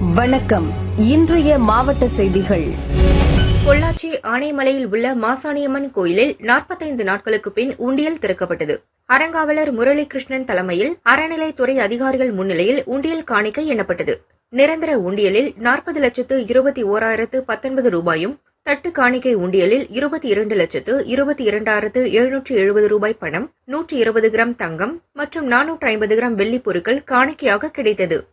வணக்கம். இன்றைய மாவட்ட செய்திகள். பொள்ளாச்சி ஆனைமலையில் உள்ள மாசாணியம்மன் கோயிலில் நாற்பத்தைந்து நாட்களுக்கு பின் உண்டியல் திறக்கப்பட்டது. அறங்காவலர் முரளிகிருஷ்ணன் தலைமையில் அறநிலைத்துறை அதிகாரிகள் முன்னிலையில் உண்டியல் காணிக்கை எண்ணப்பட்டது. நிரந்தர உண்டியலில் நாற்பது லட்சத்து இருபத்தி ஓராயிரத்து பத்தொன்பது ரூபாயும் தட்டு காணிக்கை உண்டியலில் இருபத்தி இரண்டு லட்சத்து இருபத்தி இரண்டாயிரத்து எழுநூற்று எழுபது ரூபாய் பணம் நூற்றி இருபது கிராம் தங்கம் மற்றும் நானூற்று ஐம்பது கிராம் வெள்ளிப் பொருட்கள் காணிக்கையாக கிடைத்தது.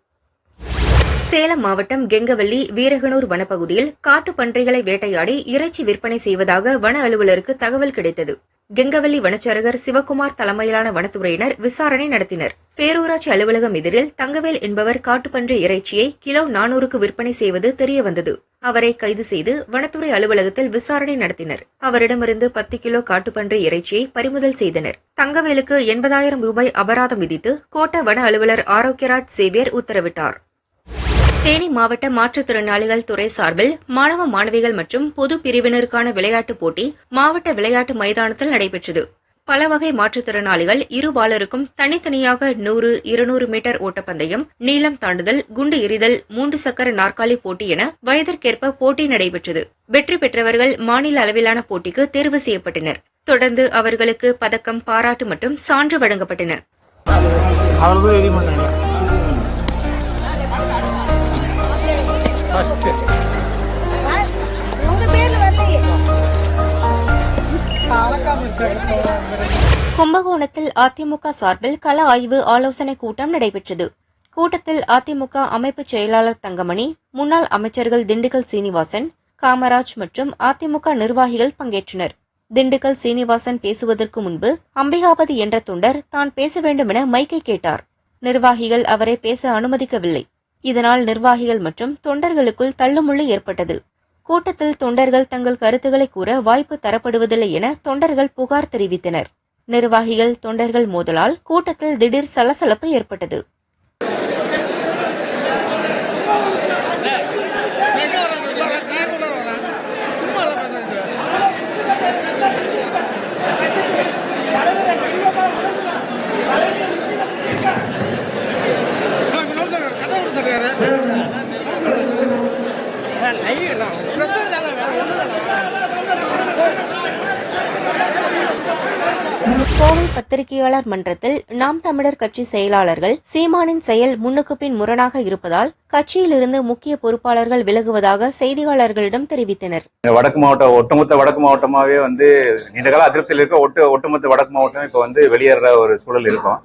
சேலம் மாவட்டம் கெங்கவல்லி வீரகனூர் வனப்பகுதியில் காட்டு பன்றிகளை வேட்டையாடி இறைச்சி விற்பனை செய்வதாக வன அலுவலருக்கு தகவல் கிடைத்தது. கெங்கவல்லி வனச்சரகர் சிவகுமார் தலைமையிலான வனத்துறையினர் விசாரணை நடத்தினர். பேரூராட்சி அலுவலகம் எதிரில் தங்கவேல் என்பவர் காட்டுப்பன்றி இறைச்சியை கிலோ நானூறுக்கு விற்பனை செய்வது தெரியவந்தது. அவரை கைது செய்து வனத்துறை அலுவலகத்தில் விசாரணை நடத்தினர். அவரிடமிருந்து பத்து கிலோ காட்டுப்பன்றி இறைச்சியை பறிமுதல் செய்தனர். தங்கவேலுக்கு எண்பதாயிரம் ரூபாய் அபராதம் விதித்து கோட்ட வன அலுவலர் ஆரோக்கியராஜ் சேவியர் உத்தரவிட்டார். தேனி மாவட்ட மாற்றுத்திறனாளிகள் துறை சார்பில் மாணவ மாணவிகள் மற்றும் பொது பிரிவினருக்கான விளையாட்டுப் போட்டி மாவட்ட விளையாட்டு மைதானத்தில் நடைபெற்றது. பல வகை மாற்றுத்திறனாளிகள் இருபாலருக்கும் தனித்தனியாக நூறு இருநூறு மீட்டர் ஓட்டப்பந்தயம் நீளம் தாண்டுதல் குண்டு எறிதல் மூன்று சக்கர நாற்காலி போட்டி என வயதிற்கேற்ப போட்டி நடைபெற்றது. வெற்றி பெற்றவர்கள் மாநில அளவிலான போட்டிக்கு தேர்வு செய்யப்பட்டனர். தொடர்ந்து அவர்களுக்கு பதக்கம் பாராட்டு மற்றும் சான்று வழங்கப்பட்டன. ஃபர்ஸ்ட் உங்க பேர்ல வரலையே கும்பகோணத்தில் அதிமுக சார்பில் கள ஆய்வு ஆலோசனை கூட்டம் நடைபெற்றது. கூட்டத்தில் அதிமுக அமைப்பு செயலாளர் தங்கமணி முன்னாள் அமைச்சர்கள் திண்டுக்கல் சீனிவாசன் காமராஜ் மற்றும் அதிமுக நிர்வாகிகள் பங்கேற்றனர். திண்டுக்கல் சீனிவாசன் பேசுவதற்கு முன்பு அம்பிகாபதி என்ற தொண்டர் தான் பேச வேண்டுமென மைக்கை கேட்டார். நிர்வாகிகள் அவரை பேச அனுமதிக்கவில்லை. இதனால் நிர்வாகிகள் மற்றும் தொண்டர்களுக்குள் தள்ளுமுள்ளு ஏற்பட்டது. கூட்டத்தில் தொண்டர்கள் தங்கள் கருத்துக்களை கூற வாய்ப்பு தரப்படுவதில்லை என தொண்டர்கள் புகார் தெரிவித்தனர். நிர்வாகிகள் தொண்டர்கள் மோதலால் கூட்டத்தில் திடீர் சலசலப்பு ஏற்பட்டது. கோவை பத்திரிகையாளர் மன்றத்தில் நாம் தமிழர் கட்சி செயலாளர்கள் சீமானின் செயல் முன்னுக்கு பின் முரணாக இருப்பதால் கட்சியிலிருந்து முக்கிய பொறுப்பாளர்கள் விலகுவதாக செய்தியாளர்களிடம் தெரிவித்தனர். இந்த வடக்கு மாவட்டம் ஒட்டுமொத்த வடக்கு மாவட்டமாவே வந்து நீண்ட கால அதிருப்தியில் இருக்க. ஒட்டு ஒட்டுமொத்த வடக்கு மாவட்டம் இப்போ வந்து வெளியேற ஒரு சூழல் இருக்கும்.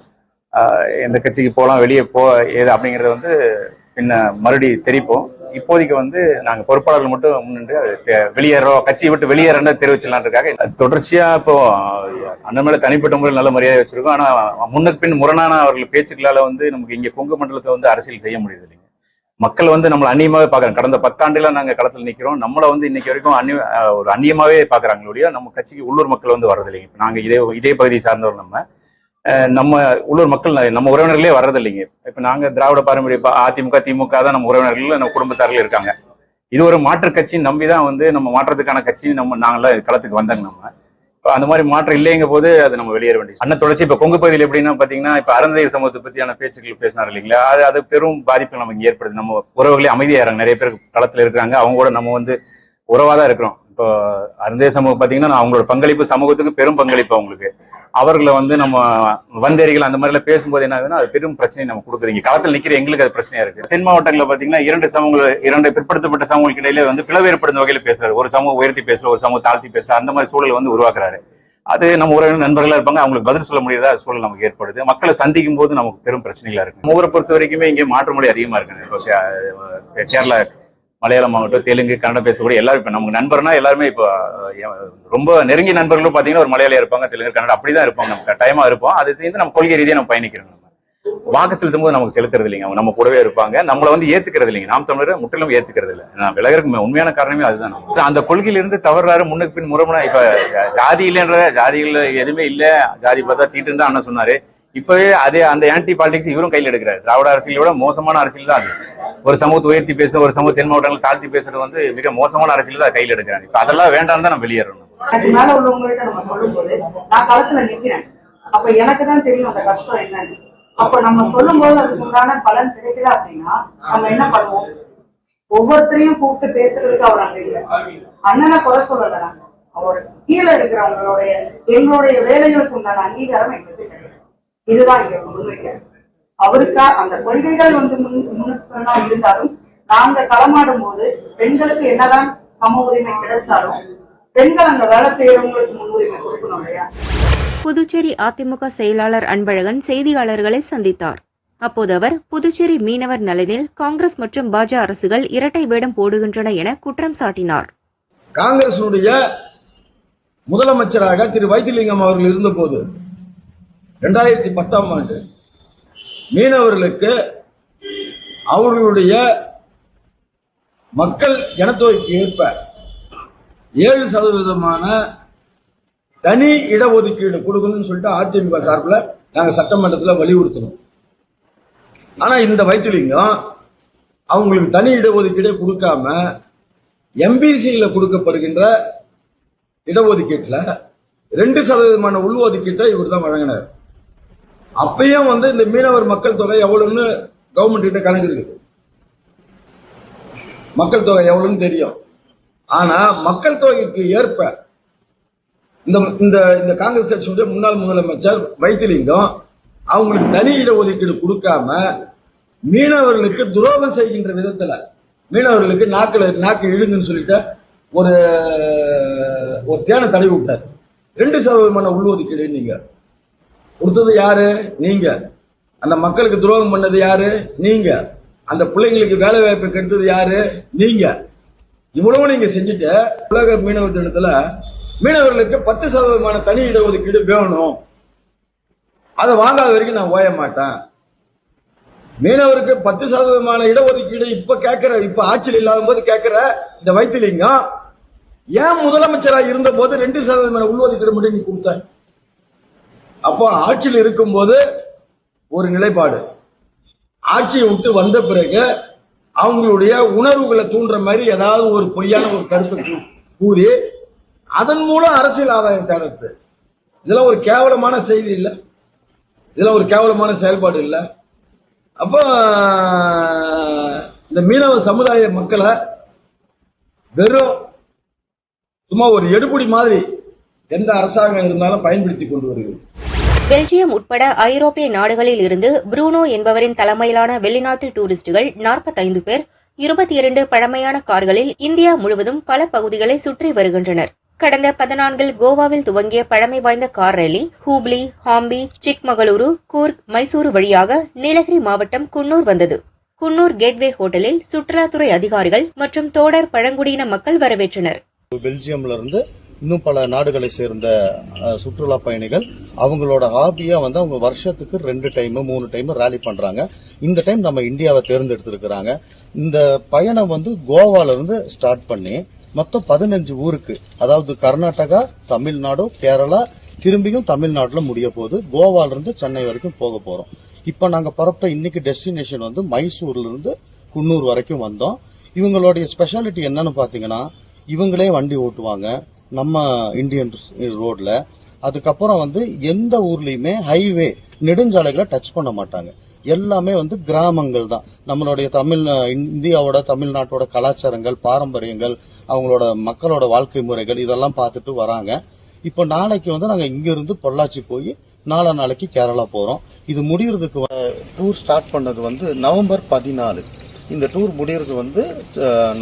எந்த கட்சிக்கு போகலாம் வெளியே போ ஏது அப்படிங்கறத வந்து பின்ன மறுபடி தெரிப்போம். இப்போதைக்கு வந்து நாங்க பொறுப்பாளர்கள் மட்டும் முன்னின்று வெளியேறோம் கட்சியை விட்டு வெளியேறன்னு தெரிவிச்சலான்றதுக்காக தொடர்ச்சியாக தொடர்ச்சியா இப்போ அண்ணன் மேலே தனிப்பட்ட முறையில் நல்ல மரியாதை வச்சிருக்கோம். ஆனா முன்னுக்கு பின் முரணான அவர்கள் பேச்சுக்களால வந்து நமக்கு இங்க கொங்கு மண்டலத்தை வந்து அரசியல் செய்ய முடியுது இல்லைங்க. மக்கள் வந்து நம்மளை அந்நியமாவே பாக்குறாங்க கடந்த பத்தாண்டுல நாங்க களத்துல நிக்கிறோம். நம்மளை வந்து இன்னைக்கு வரைக்கும் அந்நிய ஒரு அந்நியமாவே பாக்குறாங்க நம்ம கட்சிக்கு உள்ளூர் மக்கள் வந்து வர்றது இல்லைங்க நாங்க இதே இதே பகுதியை சார்ந்தவர் நம்ம. நம்ம உள்ளூர் மக்கள் நம்ம உறவினர்களே வர்றது இல்லைங்க இப்ப நாங்க திராவிட பாரம்பரிய அதிமுக திமுக தான் நம்ம உறவினர்கள் நம்ம குடும்பத்தார்கள் இருக்காங்க. இது ஒரு மாற்று கட்சி நம்பி தான் வந்து நம்ம மாற்றத்துக்கான கட்சி நம்ம நாங்களாம் களத்துக்கு வந்தாங்க நம்ம. இப்போ அந்த மாதிரி மாற்றம் இல்லைங்க போது அது நம்ம வெளியேற வேண்டியது. அண்ணன் தொடர்ச்சி இப்போ கொங்கு பகுதியில் எப்படின்னா பார்த்தீங்கன்னா இப்போ அறந்தை சமூகத்தை பற்றியான பேச்சுக்கள் பேசினார் இல்லைங்களா? அது அது பெரும் பாதிப்பு நமக்கு ஏற்படுது. நம்ம உறவுகளே அமைதியாகிறாங்க நிறைய பேர் களத்தில் இருக்கிறாங்க. அவங்க கூட நம்ம வந்து உறவாக தான் இருக்கிறோம். இப்போ அருந்தே சமூகம் பாத்தீங்கன்னா அவங்களோட பங்களிப்பு சமூகத்துக்கு பெரும் பங்களிப்பு அவங்களுக்கு. அவர்களை வந்து நம்ம வந்தேரிகள் அந்த மாதிரிலாம் பேசும்போது என்ன ஆகுதுன்னா அது பெரும் பிரச்சனை நம்ம கொடுக்குறீங்க களத்தில் நிக்கிற எங்களுக்கு அது பிரச்சனையா இருக்கு. தென் மாவட்டங்களில் பாத்தீங்கன்னா இரண்டு சமூகங்கள் இரண்டு பிற்படுத்தப்பட்ட சமூகங்களுக்கு இடையில வந்து பிளவு ஏற்படுத்தும் வகையில பேசுறாரு. ஒரு சமூகம் உயர்த்தி பேசுற ஒரு சமூகம் தாழ்த்தி பேசுற அந்த மாதிரி சூழல் வந்து உருவாக்குறாரு. அது நம்ம உறவினர் நண்பர்களா இருப்பாங்க அவங்களுக்கு பதில் சொல்ல முடியாத சூழல் நமக்கு ஏற்படுது. மக்களை சந்திக்கும் போது நமக்கு பெரும் பிரச்சனைகளா இருக்கு. ஊரை பொறுத்த வரைக்குமே இங்கே மாற்று மொழி அதிகமா இருக்கு இப்போ கேரளா மலையாளம் ஆகட்டும் தெலுங்கு கன்னடம் பேசக்கூடிய எல்லாரும் இப்ப நமக்கு நண்பர்னா எல்லாருமே இப்போ ரொம்ப நெருங்கிய நண்பர்களும் பாத்தீங்கன்னா ஒரு மலையாளியா இருப்பாங்க தெலுங்கு கன்னடம் அப்படிதான் இருப்பாங்க. நம்ம கட்டாயமா இருப்போம். அது சேர்ந்து நம்ம கொள்கை ரீதியா நம்ம பயணிக்கிறோம் நம்ம. வாக்கு செலுத்தும் போது நமக்கு செலுத்துறது இல்லைங்க. அவங்க நம்ம கூடவே இருப்பாங்க. நம்மள வந்து ஏத்துக்கிறது இல்லைங்க. நாம் தமிழர் முற்றிலும் ஏத்துக்கிறது இல்லை. நான் விலகருக்கு உண்மையான காரணமே அதுதான் நம்ம. அந்த கொள்கையிலிருந்து தவறாரு முன்னுக்கு பின் முறமுனா இப்ப ஜாதி இல்லைன்ற ஜாதிகள் எதுவுமே இல்ல. ஜாதி பார்த்தா தீட்டுன்னு தான் அண்ணன் சொன்னாரு. இப்பவே அதே அந்த ஆன்டி பாலிடிக்ஸ் இவரும் கையில் எடுக்கிறாரு. திராவிட அரசியலோட மோசமான அரசியல் தான் அது. ஒரு சமூகத்தை உயர்த்தி பேச ஒரு சமூக தென் மாவட்டங்கள் தாழ்த்தி பேசுறது வந்து மிக மோசமான அரசியல் தான் கையில் எடுக்கிறாங்க. இப்ப அதெல்லாம் வேண்டாம் தான் நம்ம வெளியேறணும். அதுக்கு மேல உள்ளவங்கள்ட்ட நம்ம சொல்லும்போது நான் களத்துல நிக்கிறேன். அப்ப எனக்கு தான் தெரியும் அந்த கஷ்டம் என்னன்னு. அப்ப நம்ம சொல்லும் போது அதுக்கு உண்டான பலன் கிடைக்கல அப்படின்னா நம்ம என்ன பண்ணுவோம்? ஒவ்வொருத்தரையும் கூப்பிட்டு பேசுறதுக்கு அவர் அங்க இல்ல. அண்ணனை குறை சொல்லல அவர் கீழே இருக்கிறவங்களுடைய எங்களுடைய வேலைகளுக்கு உண்டான அங்கீகாரம் எங்களுக்கு கிடையாது. இதுதான் இங்க முன்வைக்கிறது அவருக்கா அந்த கொள்கைகள் வந்து முன் முன்னுக்கு இருந்தாலும் நாங்க களமாடும் போது பெண்களுக்கு என்னதான் சம உரிமை கிடைச்சாலும் பெண்கள் அங்க வேலை செய்யறவங்களுக்கு முன்னுரிமை கொடுக்கணும் இல்லையா? புதுச்சேரி அதிமுக செயலாளர் அன்பழகன் செய்தியாளர்களை சந்தித்தார். அப்போது அவர் புதுச்சேரி மீனவர் நலனில் காங்கிரஸ் மற்றும் பாஜக அரசுகள் இரட்டை வேடம் போடுகின்றன என குற்றம் சாட்டினார். காங்கிரசினுடைய முதலமைச்சராக திரு வைத்திலிங்கம் அவர்கள் இருந்தபோது இரண்டாயிரத்தி பத்தாம் ஆண்டு மீனவர்களுக்கு அவர்களுடைய மக்கள் ஜனத்தொகைக்கு ஏற்ப ஏழு சதவீதமான தனி இடஒதுக்கீடு கொடுக்கணும்னு சொல்லிட்டு அதிமுக சார்பில் நாங்கள் சட்டமன்றத்தில் வலியுறுத்தணும் ஆனா இந்த வைத்திலிங்கம் அவங்களுக்கு தனி இடஒதுக்கீடே கொடுக்காம எம்பிசியில் கொடுக்கப்படுகின்ற இடஒதுக்கீட்டில் ரெண்டு சதவீதமான உள்ஒதுக்கீட்டை இவர் தான் வழங்கினார். அப்பயும் வந்து இந்த மீனவர் மக்கள் தொகை எவ்வளவுன்னு கவர்மெண்ட் கிட்ட கணக்கு இருக்குது. மக்கள் தொகை எவ்வளவுன்னு தெரியும். ஆனா மக்கள் தொகைக்கு ஏற்ப இந்த இந்த இந்த காங்கிரஸ் கட்சியுடைய முன்னாள் முதலமைச்சர் வைத்திலிங்கம் அவங்களுக்கு தனி இடஒதுக்கீடு கொடுக்காம மீனவர்களுக்கு துரோகம் செய்கின்ற விதத்துல மீனவர்களுக்கு நாக்குல நாக்கு இழுங்குன்னு சொல்லிட்டு ஒரு ஒரு தேனை தடவி விட்டார். ரெண்டு சதவீதமான உள்ஒதுக்கீடு நீங்க கொடுத்தது யாரு? நீங்க. அந்த மக்களுக்கு துரோகம் பண்ணது யாரு? நீங்க. அந்த பிள்ளைங்களுக்கு வேலை வாய்ப்பு கெடுத்தது யாரு? நீங்க. இவ்வளவு நீங்க செஞ்சுட்டு உலக மீனவர் தினத்துல மீனவர்களுக்கு பத்து சதவீதமான தனி இடஒதுக்கீடு வேணும். அதை வாங்காத வரைக்கும் நான் ஓய மாட்டேன். மீனவருக்கு பத்து சதவீதமான இடஒதுக்கீடு இப்ப கேட்கிற இப்ப ஆட்சியில் இல்லாத போது கேட்கிற இந்த வைத்திலிங்கம் ஏன் முதலமைச்சரா இருந்த போது ரெண்டு சதவீதமான உள்ஒதுக்கீடு மட்டும் நீ கொடுத்த? அப்போ ஆட்சியில் இருக்கும்போது ஒரு நிலைப்பாடு. ஆட்சியை விட்டு வந்த பிறகு அவங்களுடைய உணர்வுகளை தூண்டுற மாதிரி ஏதாவது ஒரு பொய்யான ஒரு கருத்து கூறி அதன் மூலம் அரசியல் ஆதாயம் தேடுறது. இதெல்லாம் ஒரு கேவலமான செய்தி இல்ல. இதெல்லாம் ஒரு கேவலமான செயல்பாடு இல்லை. அப்போ இந்த மீனவ சமுதாய மக்களை வெறும் சும்மா ஒரு எடுபடி மாதிரி எந்த அரசாங்கம் இருந்தாலும் பயன்படுத்தி கொண்டு வருகிறது. பெல்ஜியம் உட்பட ஐரோப்பிய நாடுகளில் இருந்து புரூனோ என்பவரின் தலைமையிலான வெளிநாட்டு டூரிஸ்டுகள் 45 பேர் இருபத்தி இரண்டு பழமையான கார்களில் இந்தியா முழுவதும் பல பகுதிகளை சுற்றி வருகின்றனர். கடந்த பதினான்கில் கோவாவில் துவங்கிய பழமை வாய்ந்த கார் ரேலி ஹூப்ளி ஹாம்பி சிக்மகளூரு கூர்க் மைசூரு வழியாக நீலகிரி மாவட்டம் குன்னூர் வந்தது. குன்னூர் கேட்வே ஹோட்டலில் சுற்றுலாத்துறை அதிகாரிகள் மற்றும் தோடர் பழங்குடியின மக்கள் வரவேற்றனர். பெல்ஜியம்ல இருந்து இன்னும் பல நாடுகளை சேர்ந்த சுற்றுலா பயணிகள் அவங்களோட ஹாபியா வந்து அவங்க வருஷத்துக்கு ரெண்டு டைம் மூணு டைம் ரேலி பண்றாங்க. இந்த டைம் நம்ம இந்தியாவை தேர்ந்தெடுத்திருக்கிறாங்க. இந்த பயணம் வந்து கோவால இருந்து ஸ்டார்ட் பண்ணி மொத்தம் பதினஞ்சு ஊருக்கு அதாவது கர்நாடகா தமிழ்நாடு கேரளா திரும்பியும் தமிழ்நாட்டில் முடிய போகுது. கோவால இருந்து சென்னை வரைக்கும் போக போறோம். இப்போ நாங்கள் புறப்பட்ட இன்னைக்கு டெஸ்டினேஷன் வந்து மைசூர்ல இருந்து குன்னூர் வரைக்கும் வந்தோம். இவங்களுடைய ஸ்பெஷாலிட்டி என்னன்னு பாத்தீங்கன்னா இவங்களே வண்டி ஓட்டுவாங்க. நம்ம இந்தியன் ரோட்ல அதுக்கப்புறம் வந்து எந்த ஊர்லயுமே ஹைவே நெடுஞ்சாலைகளை டச் பண்ண மாட்டாங்க. எல்லாமே வந்து கிராமங்கள் தான். நம்மளுடைய தமிழ் இந்தியாவோட தமிழ்நாட்டோட கலாச்சாரங்கள் பாரம்பரியங்கள் அவங்களோட மக்களோட வாழ்க்கை முறைகள் இதெல்லாம் பார்த்துட்டு வராங்க. இப்போ நாளைக்கு வந்து நாங்கள் இங்கிருந்து பொள்ளாச்சி போய் நாலா நாளைக்கு கேரளா போகிறோம் இது முடியறதுக்கு டூர் ஸ்டார்ட் பண்ணது வந்து நவம்பர் பதினாலு. இந்த டூர் முடிகிறது வந்து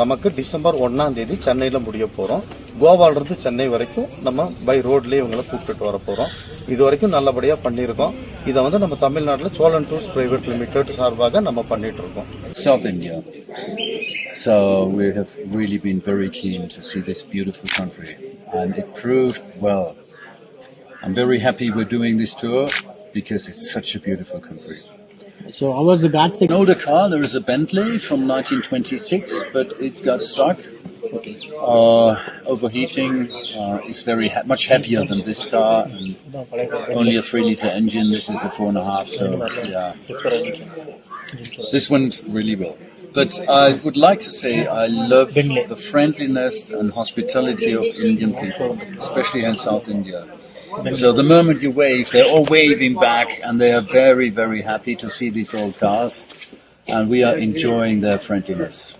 நமக்கு டிசம்பர் ஒன்றாம் தேதி சென்னையில் முடிய போகிறோம் கோவாலிருந்து சென்னை வரைக்கும் நம்ம பை ரோட்லேயே இவங்களை கூப்பிட்டுட்டு வர போகிறோம் இது வரைக்கும் நல்லபடியாக பண்ணியிருக்கோம் இதை வந்து நம்ம தமிழ்நாட்டில் சோழன் டூர்ஸ் பிரைவேட் லிமிடெட் சார்பாக நம்ம பண்ணிட்டு இருக்கோம் South India. So we have really been very keen to see this beautiful country, and it proved well. I'm very happy we're doing this tour because it's such a beautiful country. So how was the guard I know the car, there is a Bentley from 1926, but it got stuck. Uh, overheating uh, is very ha- much heavier than this car. And only a three liter engine. This is a four and a half. So yeah, this went really well. But I would like to say I love the friendliness and hospitality of Indian people, especially in South India. So the moment you wave, they're all waving back, and they are very, very happy to see these old cars, and we are enjoying their friendliness.